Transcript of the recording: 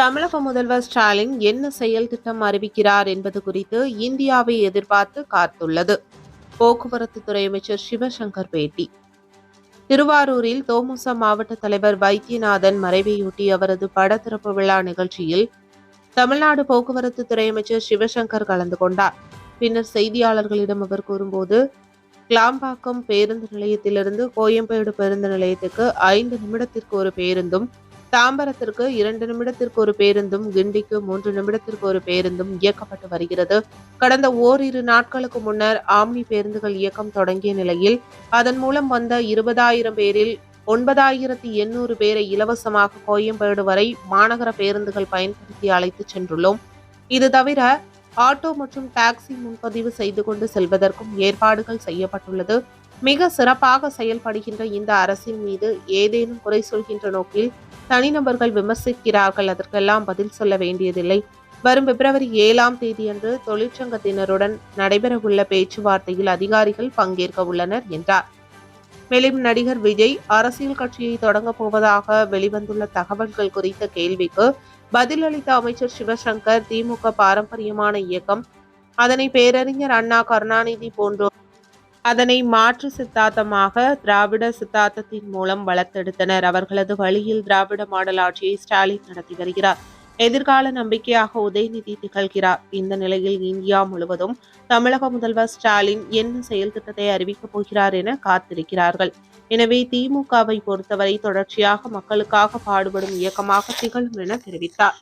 தமிழக முதல்வர் ஸ்டாலின் என்ன செயல் திட்டம் அறிவிக்கிறார் என்பது குறித்து இந்தியாவை எதிர்பார்த்து காத்துள்ளது. போக்குவரத்து துறை அமைச்சர் சிவசங்கர் பேட்டி. திருவாரூரில் தோமுச மாவட்ட தலைவர் வைத்தியநாதன் மறைவையொட்டி அவரது படத்திறப்பு விழா நிகழ்ச்சியில் தமிழ்நாடு போக்குவரத்து துறை அமைச்சர் சிவசங்கர் கலந்து கொண்டார். பின்னர் செய்தியாளர்களிடம் அவர் கூறும்போது கிளாம்பாக்கம் பேருந்து நிலையத்திலிருந்து கோயம்பேடு பேருந்து நிலையத்துக்கு ஐந்து நிமிடத்திற்கு ஒரு பேருந்தும் தாம்பரத்திற்கு இரண்டு நிமிடத்திற்கு ஒரு பேருந்தும் கிண்டிக்கு மூன்று நிமிடத்திற்கு ஒரு பேருந்தும் இயக்கப்பட்டு வருகிறது. கடந்த ஓரிரு நாட்களுக்கு முன்னர் ஆம்னி பேருந்துகள் இயக்கம் தொடங்கிய நிலையில் அதன் மூலம் வந்த இருபதாயிரம் பேரில் ஒன்பதாயிரத்தி எண்ணூறு பேரை இலவசமாக கோயம்பேடு வரை மாநகர பேருந்துகள் பயன்படுத்தி அழைத்துச் சென்றுள்ளோம். இது தவிர ஆட்டோ மற்றும் டாக்ஸி முன்பதிவு செய்து கொண்டு செல்வதற்கும் ஏற்பாடுகள் செய்யப்பட்டுள்ளது. மிக சிறப்பாக செயல்படுகின்ற இந்த அரசின் மீது ஏதேனும் குறை சொல்கின்ற நோக்கில் தனிநபர்கள் விமர்சிக்கிறார்கள். அதற்கெல்லாம் பதில் சொல்ல வேண்டியதில்லை. வரும் பிப்ரவரி ஏழாம் தேதியன்று தொழிற்சங்கத்தினருடன் நடைபெறவுள்ள பேச்சுவார்த்தையில் அதிகாரிகள் பங்கேற்க உள்ளனர் என்றார். மேலும் நடிகர் விஜய் அரசியல் கட்சியை தொடங்கப் போவதாக வெளிவந்துள்ள தகவல்கள் குறித்த கேள்விக்கு பதிலளித்த அமைச்சர் சிவசங்கர் திமுக பாரம்பரியமான இயக்கம் அதனை பேரறிஞர் அண்ணா கருணாநிதி போன்றோர் அதனை மாற்று சித்தாந்தமாக திராவிட சித்தாந்தத்தின் மூலம் வளர்த்தெடுத்தனர். அவர்களது வழியில் திராவிட மாடல் ஆட்சியை ஸ்டாலின் நடத்தி வருகிறார். எதிர்கால நம்பிக்கையாக உதயநிதி திகழ்கிறார். இந்த நிலையில் இந்தியா முழுவதும் தமிழக முதல்வர் ஸ்டாலின் என்ன செயல் திட்டத்தை அறிவிக்கப் போகிறார் என காத்திருக்கிறார்கள். எனவே திமுகவை பொறுத்தவரை தொடர்ச்சியாக மக்களுக்காக பாடுபடும் இயக்கமாக திகழும் என தெரிவித்தார்.